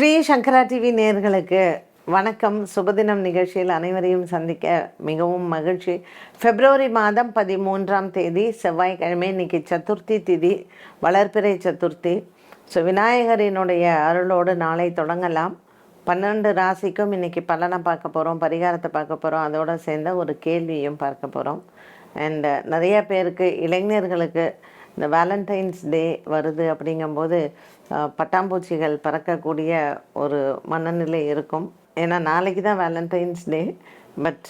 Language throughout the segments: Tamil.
ஸ்ரீ சங்கரா டிவி நேர்களுக்கு வணக்கம். சுபதினம் நிகழ்ச்சியில் அனைவரையும் சந்திக்க மிகவும் மகிழ்ச்சி. பிப்ரவரி மாதம் பதிமூன்றாம் தேதி செவ்வாய்க்கிழமை இன்னைக்கு சதுர்த்தி திதி வளர்ப்பிறை சதுர்த்தி. ஸோ விநாயகரினுடைய அருளோடு நாளை தொடங்கலாம். பன்னெண்டு ராசிக்கும் இன்னைக்கு பலனை பார்க்க போகிறோம் பரிகாரத்தை பார்க்க போகிறோம் அதோடு சேர்ந்த ஒரு கேள்வியும் பார்க்க போகிறோம் அண்ட் நிறைய பேருக்கு இளைஞர்களுக்கு இந்த வேலண்டைன்ஸ் டே வருது அப்படிங்கும்போது பட்டாம்பூச்சிகள் பறக்கக்கூடிய ஒரு மனநிலை இருக்கும். ஏன்னா நாளைக்கு தான் வேலண்டைன்ஸ் டே பட்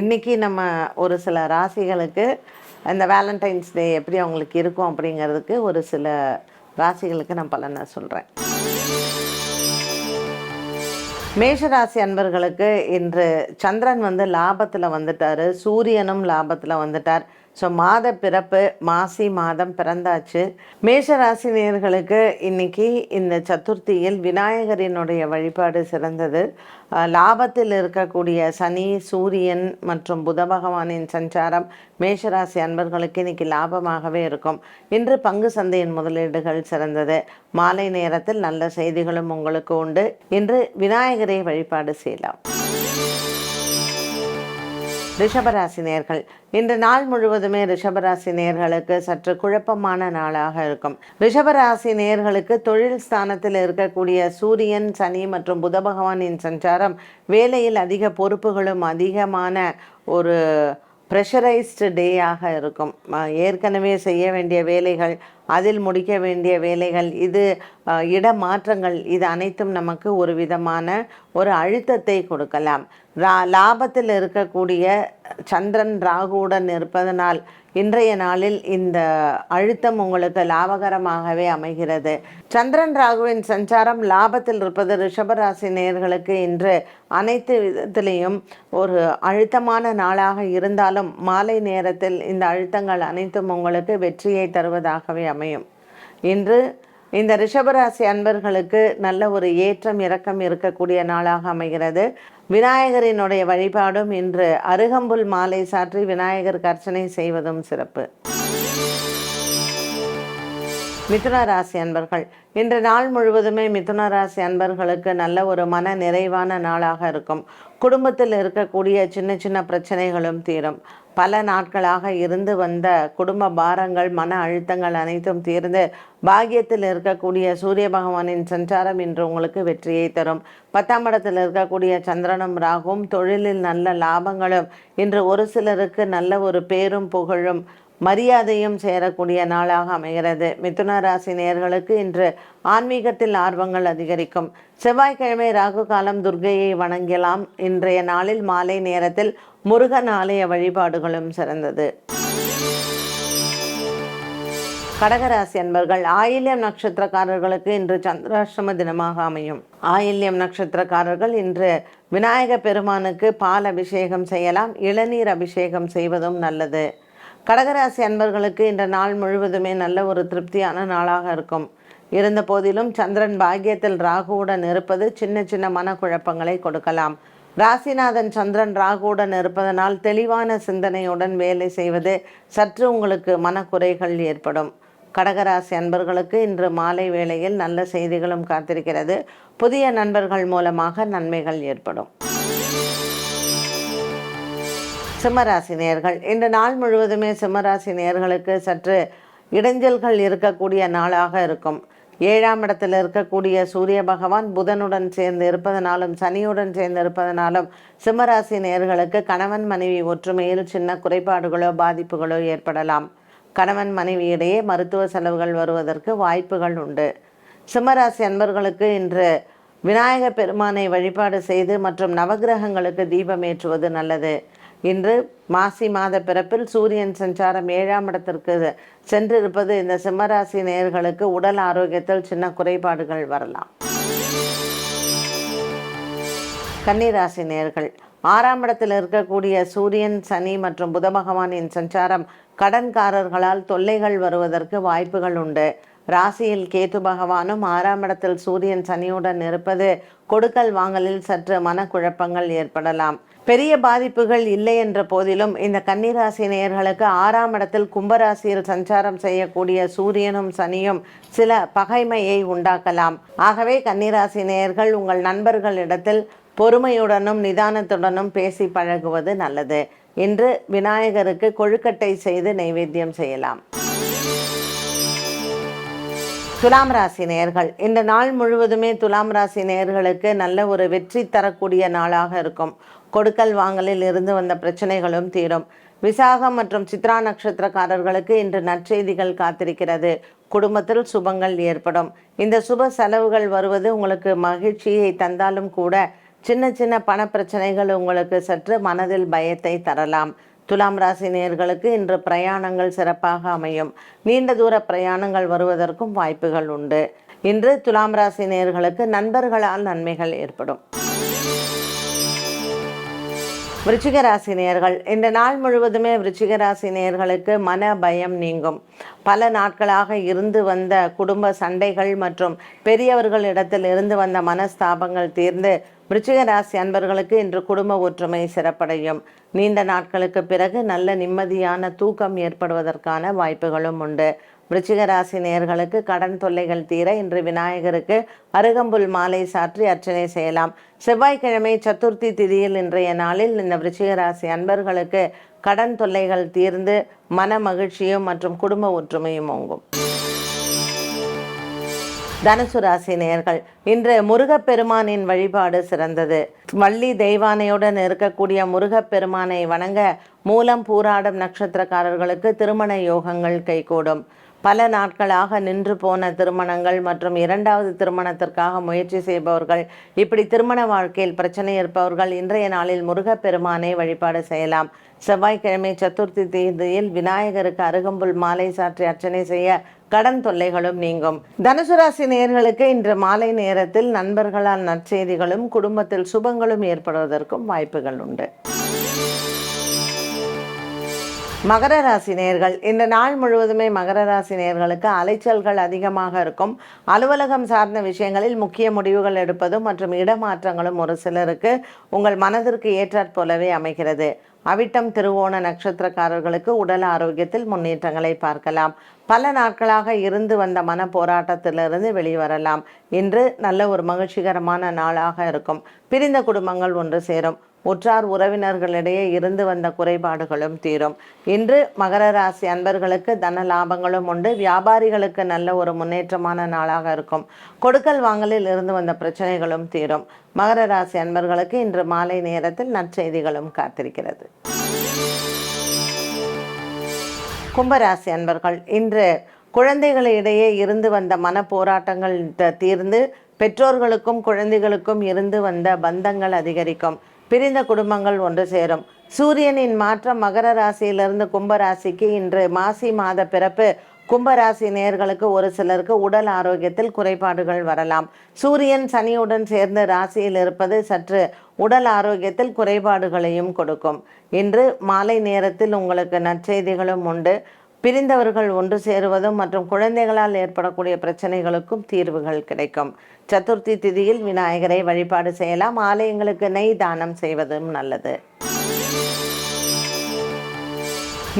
இன்னைக்கு நம்ம ஒரு சில ராசிகளுக்கு அந்த வேலண்டைன்ஸ் டே எப்படி அவங்களுக்கு இருக்கும் அப்படிங்கிறதுக்கு ஒரு சில ராசிகளுக்கு நான் பலனை சொல்கிறேன் மேஷராசி அன்பர்களுக்கு இன்று சந்திரன் வந்து லாபத்தில் வந்துட்டார். சூரியனும் லாபத்தில் வந்துட்டார். ஸோ மாத பிறப்பு மாசி மாதம் பிறந்தாச்சு. மேஷராசி நேயர்களுக்கு இன்னைக்கு இந்த சதுர்த்தியில் விநாயகரினுடைய வழிபாடு சிறந்தது. லாபத்தில் இருக்கக்கூடிய சனி சூரியன் மற்றும் புத பகவானின் சஞ்சாரம் மேஷராசி அன்பர்களுக்கு இன்னைக்கு லாபமாகவே இருக்கும். இன்று பங்கு சந்தையின் முதலீடுகள் சிறந்தது. மாலை நேரத்தில் நல்ல செய்திகளும் உங்களுக்கு உண்டு. இன்று விநாயகரை வழிபாடு செய்யலாம். ரிஷபராசி நேர்கள். இன்று நாள் முழுவதுமே ரிஷபராசி நேர்களுக்கு சற்று குழப்பமான நாளாக இருக்கும். ரிஷபராசி நேர்களுக்கு தொழில் ஸ்தானத்தில் இருக்கக்கூடிய சூரியன் சனி மற்றும் புத பகவானின் சஞ்சாரம் வேலையில் அதிக பொறுப்புகளும் அதிகமான ஒரு ப்ரெஷரைஸ்டு டேயாக இருக்கும். ஏற்கனவே செய்ய வேண்டிய வேலைகள் அதில் முடிக்க வேண்டிய வேலைகள் இது இட இடமாற்றங்கள் இது அனைத்தும் நமக்கு ஒரு விதமான ஒரு அழுத்தத்தை கொடுக்கலாம். ரா லாபத்தில் இருக்கக்கூடிய சந்திரன் ராகுவுடன் இருப்பதனால் இன்றைய நாளில் இந்த அழுத்தம் உங்களுக்கு லாபகரமாகவே அமைகிறது. சந்திரன் ராகுவின் சஞ்சாரம் லாபத்தில் இருப்பது ரிஷபராசி நேர்களுக்கு இன்று அனைத்து விதத்திலையும் ஒரு அழுத்தமான நாளாக இருந்தாலும் மாலை நேரத்தில் இந்த அழுத்தங்கள் அனைத்தும் உங்களுக்கு வெற்றியை தருவதாகவே அமையும். இன்று இந்த ரிஷபராசி அன்பர்களுக்கு நல்ல ஒரு ஏற்றம் இறக்கம் இருக்கக்கூடிய நாளாக அமைகிறது. விநாயகரினுடைய வழிபாடும் இன்று அருகம்புல் மாலை சாற்றி விநாயகருக்கு அர்ச்சனை செய்வதும் சிறப்பு. மிதுன ராசி அன்பர்கள். இன்று நாள் முழுவதுமே மிதுன ராசி அன்பர்களுக்கு நல்ல ஒரு மன நிறைவான நாளாக இருக்கும். குடும்பத்தில் இருக்கக்கூடிய சின்ன சின்ன பிரச்சனைகளும் தீரும். பல நாட்களாக இருந்து வந்த குடும்ப பாரங்கள் மன அழுத்தங்கள் அனைத்தும் தீர்ந்து பாக்கியத்தில் இருக்கக்கூடிய சூரிய பகவானின் சஞ்சாரம் இன்று உங்களுக்கு வெற்றியை தரும். பத்தாம் இடத்தில் இருக்கக்கூடிய சந்திரனும் ராகும் தொழிலில் நல்ல லாபங்களும் இன்று ஒரு சிலருக்கு நல்ல ஒரு பேரும் புகழும். மரியாதையும் சேரக்கூடிய நாளாக அமைகிறது. மிதுன ராசி நேயர்களுக்கு இன்று ஆன்மீகத்தில் ஆர்வங்கள் அதிகரிக்கும். செவ்வாய்க்கிழமை ராகு காலம் துர்கையை வணங்கலாம். இன்றைய நாளில் மாலை நேரத்தில் முருகன் ஆலய வழிபாடுகளும் சிறந்தது. கடகராசி அன்பர்கள் ஆயில்யம் நட்சத்திரக்காரர்களுக்கு இன்று சந்திராஷ்டம தினமாக அமையும். ஆயில்யம் நட்சத்திரக்காரர்கள் இன்று விநாயக பெருமானுக்கு பால் அபிஷேகம் செய்யலாம். இளநீர் அபிஷேகம் செய்வதும் நல்லது. கடகராசி அன்பர்களுக்கு இந்த நாள் முழுவதுமே நல்ல ஒரு திருப்தியான நாளாக இருக்கும். இருந்த போதிலும் சந்திரன் பாக்கியத்தில் ராகுவுடன் இருப்பது சின்ன சின்ன மனக்குழப்பங்களை கொடுக்கலாம். ராசிநாதன் சந்திரன் ராகுவுடன் இருப்பதனால் தெளிவான சிந்தனையுடன் வேலை செய்வது சற்று உங்களுக்கு மனக்குறைகள் ஏற்படும். கடகராசி அன்பர்களுக்கு இன்று மாலை வேளையில் நல்ல செய்திகளும் காத்திருக்கிறது. புதிய நண்பர்கள் மூலமாக நன்மைகள் ஏற்படும். சிம்மராசி நேர்கள் இந்த நாள் முழுவதுமே சிம்மராசி நேயர்களுக்கு சற்று இடைஞ்சல்கள் இருக்கக்கூடிய நாளாக இருக்கும். ஏழாம் இடத்தில் இருக்கக்கூடிய சூரிய பகவான் புதனுடன் சேர்ந்து இருப்பதனாலும் சனியுடன் சேர்ந்து இருப்பதனாலும் சிம்மராசி நேயர்களுக்கு கணவன் மனைவி ஒற்றுமையில் சின்ன குறைபாடுகளோ பாதிப்புகளோ ஏற்படலாம். கணவன் மனைவியிடையே மருத்துவ செலவுகள் வருவதற்கு வாய்ப்புகள் உண்டு. சிம்மராசி அன்பர்களுக்கு இன்று விநாயக பெருமானை வழிபாடு செய்து மற்றும் நவக்கிரகங்களுக்கு தீபம் ஏற்றுவது நல்லது. இன்று மாசி மாத பிறப்பில் சூரியன் சஞ்சாரம் ஏழாம் இடத்திற்கு சென்றிருப்பது இந்த சிம்மராசி நேயர்களுக்கு உடல் ஆரோக்கியத்தில் சின்ன குறைபாடுகள் வரலாம். கன்னிராசி நேர்கள் ஆறாம் இடத்தில் இருக்கக்கூடிய சூரியன் சனி மற்றும் புத பகவானின் சஞ்சாரம் கடன்காரர்களால் தொல்லைகள் வருவதற்கு வாய்ப்புகள் உண்டு. ராசியில் கேத்து பகவானும் ஆறாம் இடத்தில் சூரியன் சனியுடன் இருப்பது கொடுக்கல் வாங்கலில் சற்று மனக்குழப்பங்கள் ஏற்படலாம். பெரிய பாதிப்புகள் இல்லை என்ற போதிலும் இந்த கன்னிராசி நேயர்களுக்கு ஆறாம் இடத்தில் கும்பராசியில் சஞ்சாரம் செய்யக்கூடிய சூரியனும் சனியும் சில பகைமையை உண்டாக்கலாம். ஆகவே கன்னிராசி நேயர்கள் உங்கள் நண்பர்களிடத்தில் பொறுமையுடனும் நிதானத்துடனும் பேசி பழகுவது நல்லது. இன்று விநாயகருக்கு கொழுக்கட்டை செய்து நைவேத்தியம் செய்யலாம். துலாம் ராசி நேயர்கள் இந்த நாள் முழுவதுமே துலாம் ராசி நேயர்களுக்கு நல்ல ஒரு வெற்றி தரக்கூடிய நாளாக இருக்கும். கொடுக்கல் வாங்கலில் இருந்து வந்த பிரச்சனைகளும் தீரும். விசாகம் மற்றும் சித்ரா நட்சத்திரக்காரர்களுக்கு இன்று நற்செய்திகள் காத்திருக்கிறது. குடும்பத்தில் சுபங்கள் ஏற்படும். இந்த சுப செலவுகள் வருவது உங்களுக்கு மகிழ்ச்சியை தந்தாலும் கூட சின்ன சின்ன பண பிரச்சனைகள் உங்களுக்கு சற்று மனதில் பயத்தை தரலாம். துலாம் ராசி நேர்களுக்கு இன்று பிரயாணங்கள் சிறப்பாக அமையும். நீண்ட தூர பிரயாணங்கள் வருவதற்கும் வாய்ப்புகள் உண்டு. இன்று துலாம் ராசி நேர்களுக்கு நண்பர்களால் நன்மைகள் ஏற்படும். விருச்சிக இந்த நாள் முழுவதுமே விருச்சிக மன பயம் நீங்கும். பல நாட்களாக இருந்து வந்த குடும்ப சண்டைகள் மற்றும் பெரியவர்களிடத்தில் இருந்து வந்த மனஸ்தாபங்கள் தீர்ந்து விருச்சிகராசி அன்பர்களுக்கு இன்று குடும்ப ஒற்றுமை சிறப்படையும். நீண்ட நாட்களுக்கு பிறகு நல்ல நிம்மதியான தூக்கம் ஏற்படுவதற்கான வாய்ப்புகளும் உண்டு. விருச்சிக ராசி நேயர்களுக்கு கடன் தொல்லைகள் தீர இன்று விநாயகருக்கு அருகம்புல் மாலை சாற்றி அர்ச்சனை செய்யலாம். செவ்வாய்க்கிழமை சதுர்த்தி திதியில் இன்றைய நாளில் இந்த விருச்சிக ராசி அன்பர்களுக்கு கடன் தொல்லைகள் தீர்ந்து மன மகிழ்ச்சியும் மற்றும் குடும்ப ஒற்றுமையும் ஓங்கும். தனுசு ராசி நேயர்கள் இன்று முருகப்பெருமானின் வழிபாடு சிறந்தது. வள்ளி தெய்வானையுடன் இருக்கக்கூடிய முருகப்பெருமானை வணங்க மூலம் பூராடும் நட்சத்திரக்காரர்களுக்கு திருமண யோகங்கள் கைகூடும். பல நாட்களாக நின்று போன திருமணங்கள் மற்றும் இரண்டாவது திருமணத்திற்காக முயற்சி செய்பவர்கள் இப்படி திருமண வாழ்க்கையில் பிரச்சனை இருப்பவர்கள் இன்றைய நாளில் முருகப்பெருமானை வழிபாடு செய்யலாம். செவ்வாய்க்கிழமை சதுர்த்தி தேதியில் விநாயகருக்கு அருகம்புல் மாலை சாற்றி அர்ச்சனை செய்ய கடன் தொல்லைகளும் நீங்கும். தனுசு ராசி நேயர்களுக்கு இன்று மாலை நேரத்தில் நண்பர்களால் நற்செய்திகளும் குடும்பத்தில் சுபங்களும் ஏற்படுவதற்கும் வாய்ப்புகள் உண்டு. மகர ராசி நேயர்கள் இந்த நாள் முழுவதுமே மகர ராசி நேர்களுக்கு அலைச்சல்கள் அதிகமாக இருக்கும். அலுவலகம் சார்ந்த விஷயங்களில் முக்கிய முடிவுகள் எடுப்பதும் மற்றும் இடமாற்றங்களும் ஒரு சிலருக்கு உங்கள் மனதிற்கு ஏற்றாற் போலவே அமைகிறது. அவிட்டம் திருவோண நட்சத்திரக்காரர்களுக்கு உடல் ஆரோக்கியத்தில் முன்னேற்றங்களை பார்க்கலாம். பல நாட்களாக இருந்து வந்த மன போராட்டத்திலிருந்து வெளிவரலாம். இன்று நல்ல ஒரு மகிழ்ச்சிகரமான நாளாக இருக்கும். பிரிந்த குடும்பங்கள் ஒன்று சேரும். உற்றார் உறவினர்களிடையே இருந்து வந்த குறைபாடுகளும் தீரும். இன்று மகர ராசி அன்பர்களுக்கு தன லாபங்களும் உண்டு. வியாபாரிகளுக்கு நல்ல ஒரு முன்னேற்றமான நாளாக இருக்கும். கொடுக்கல் வாங்கலில் இருந்து வந்த பிரச்சனைகளும் தீரும். மகர ராசி அன்பர்களுக்கு இன்று மாலை நேரத்தில் நற்செய்திகளும் காத்திருக்கிறது. கும்பராசி அன்பர்கள் இன்று குழந்தைகளிடையே இருந்து வந்த மன போராட்டங்கள் தீர்ந்து பெற்றோர்களுக்கும் குழந்தைகளுக்கும் இருந்து வந்த பந்தங்கள் அதிகரிக்கும். பிரிந்த குடும்பங்கள் ஒன்று சேரும். சூரியனின் மாற்றம் மகர ராசியிலிருந்து கும்பராசிக்கு இன்று மாசி மாத பிறப்பு. கும்பராசி நேர்களுக்கு ஒரு சிலருக்கு உடல் ஆரோக்கியத்தில் குறைபாடுகள் வரலாம். சூரியன் சனியுடன் சேர்ந்து ராசியில் இருப்பது சற்று உடல் ஆரோக்கியத்தில் குறைபாடுகளையும் கொடுக்கும். இன்று மாலை நேரத்தில் உங்களுக்கு நற்செய்திகளும் உண்டு. பிரிந்தவர்கள் ஒன்று சேருவதும் மற்றும் குழந்தைகளால் ஏற்படக்கூடிய பிரச்சனைகளுக்கும் தீர்வுகள் கிடைக்கும். சதுர்த்தி திதியில் விநாயகரை வழிபாடு செய்யலாம். ஆலயங்களுக்கு நெய் தானம் செய்வதும் நல்லது.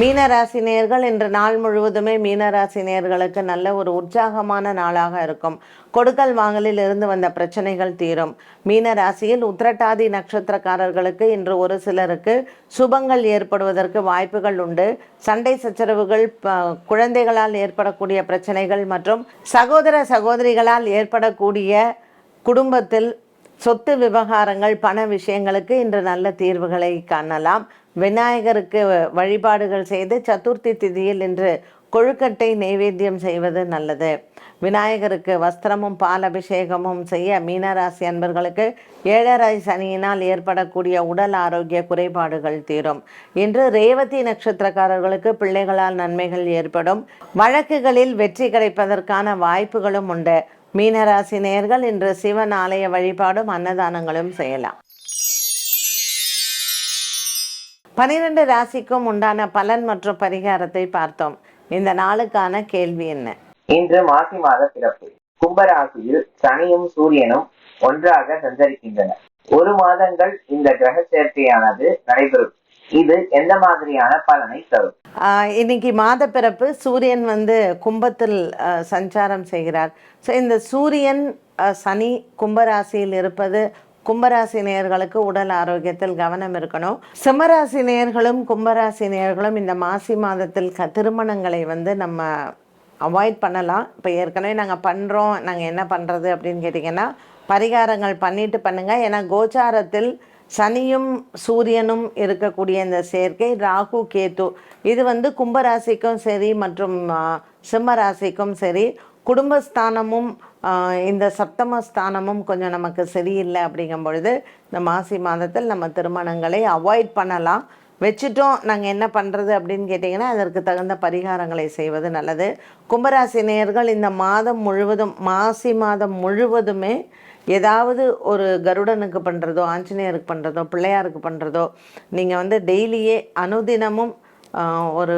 மீனராசி நேர்கள் இன்று நாள் முழுவதுமே மீனராசி நேயர்களுக்கு நல்ல ஒரு உற்சாகமான நாளாக இருக்கும். கொடுக்கல் வாங்கலில் இருந்து வந்த பிரச்சனைகள் தீரும். மீனராசியில் உத்திரட்டாதி நட்சத்திரக்காரர்களுக்கு இன்று ஒரு சிலருக்கு சுபங்கள் ஏற்படுவதற்கு வாய்ப்புகள் உண்டு. சண்டை சச்சரவுகள் ப- குழந்தைகளால் ஏற்படக்கூடிய பிரச்சனைகள் மற்றும் சகோதர சகோதரிகளால் ஏற்படக்கூடிய குடும்பத்தில் சொத்து விவகாரங்கள் பண விஷயங்களுக்கு இன்று நல்ல தீர்வுகளை காணலாம். விநாயகருக்கு வழிபாடுகள் செய்து சதுர்த்தி திதியில் இன்று கொழுக்கட்டை நைவேத்தியம் செய்வது நல்லது. விநாயகருக்கு வஸ்திரமும் பால் அபிஷேகமும் செய்ய மீனராசி அன்பர்களுக்கு ஏழரை சனியினால் ஏற்படக்கூடிய உடல் ஆரோக்கிய குறைபாடுகள் தீரும். இன்று ரேவதி நட்சத்திரக்காரர்களுக்கு பிள்ளைகளால் நன்மைகள் ஏற்படும். வழக்குகளில் வெற்றி கிடைப்பதற்கான வாய்ப்புகளும் உண்டு. மீனராசி நேயர்கள் இன்று சிவன் ஆலய வழிபாடும் அன்னதானங்களும் செய்யலாம். பனிரெண்டு ராசிக்கும் உண்டான பலன் மற்றும் பரிகாரத்தை பார்த்தோம். இந்த நாளுக்கான கேள்வி என்ன? இன்று மாசி மாத பிறப்பு. கும்பராசியில் சனியும் சூரியனும் ஒன்றாக சஞ்சரிக்கின்றனர் ஒரு மாதங்கள் இந்த கிரக சேர்க்கையானது நடைபெறும். இது எந்த மாதிரியான பலனை தரும்? ஆஹ் இன்னைக்கு மாத பிறப்பு சூரியன் வந்து கும்பத்தில் சஞ்சாரம் செய்கிறார். ஸோ இந்த சூரியன் சனி கும்பராசியில் இருப்பது கும்பராசி நேயர்களுக்கு உடல் ஆரோக்கியத்தில் கவனம் இருக்கணும். சிம்மராசி நேயர்களும் கும்பராசி நேயர்களும் இந்த மாசி மாதத்தில் க திருமணங்களை வந்து நம்ம அவாய்ட் பண்ணலாம். இப்போ ஏற்கனவே நாங்கள் பண்ணுறோம் நாங்கள் என்ன பண்ணுறது அப்படின்னு கேட்டிங்கன்னா பரிகாரங்கள் பண்ணிட்டு பண்ணுங்கள் ஏன்னா கோச்சாரத்தில் சனியும் சூரியனும் இருக்கக்கூடிய இந்த சேர்க்கை ராகு கேது. இது வந்து கும்பராசிக்கும் சரி மற்றும் சிம்மராசிக்கும் சிம்ம ராசிக்கும் சரி. குடும்பஸ்தானமும் இந்த சப்தம ஸ்தானமும் கொஞ்சம் நமக்கு சரியில்லை அப்படிங்கும் பொழுது இந்த மாசி மாதத்தில் நம்ம திருமணங்களை அவாய்ட் பண்ணலாம். வச்சுட்டோம் நாங்கள் என்ன பண்ணுறது அப்படின்னு கேட்டிங்கன்னா அதற்கு தகுந்த பரிகாரங்களை செய்வது நல்லது. கும்பராசி நேயர்கள் இந்த மாதம் முழுவதும் மாசி மாதம் முழுவதுமே ஏதாவது ஒரு கருடனுக்கு பண்ணுறதோ ஆஞ்சநேயருக்கு பண்ணுறதோ பிள்ளையாருக்கு பண்ணுறதோ நீங்கள் வந்து டெய்லியே அனுதினமும் ஒரு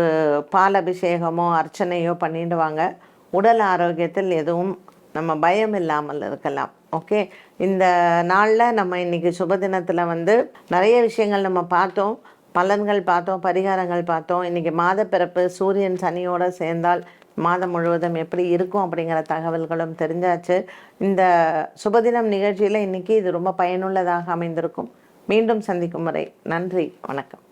பால் அபிஷேகமோ அர்ச்சனையோ பண்ணிட்டு வாங்க. உடல் ஆரோக்கியத்தில் எதுவும் நம்ம பயம் இல்லாமல் இருக்கலாம் ஓகே இந்த நாளில் நம்ம இன்னைக்கு சுபதினத்தில் வந்து நிறைய விஷயங்கள் நம்ம பார்த்தோம் பலன்கள் பார்த்தோம் பரிகாரங்கள் பார்த்தோம். இன்னைக்கு மாத பிறப்பு சூரியன் சனியோடு சேர்ந்தால் மாதம் முழுவதும் எப்படி இருக்கும் அப்படிங்கிற தகவல்களும் தெரிஞ்சாச்சு. இந்த சுபதினம் நிகழ்ச்சியில் இன்னைக்கு இது ரொம்ப பயனுள்ளதாக அமைந்திருக்கும். மீண்டும் சந்திக்கும் வரை நன்றி வணக்கம்.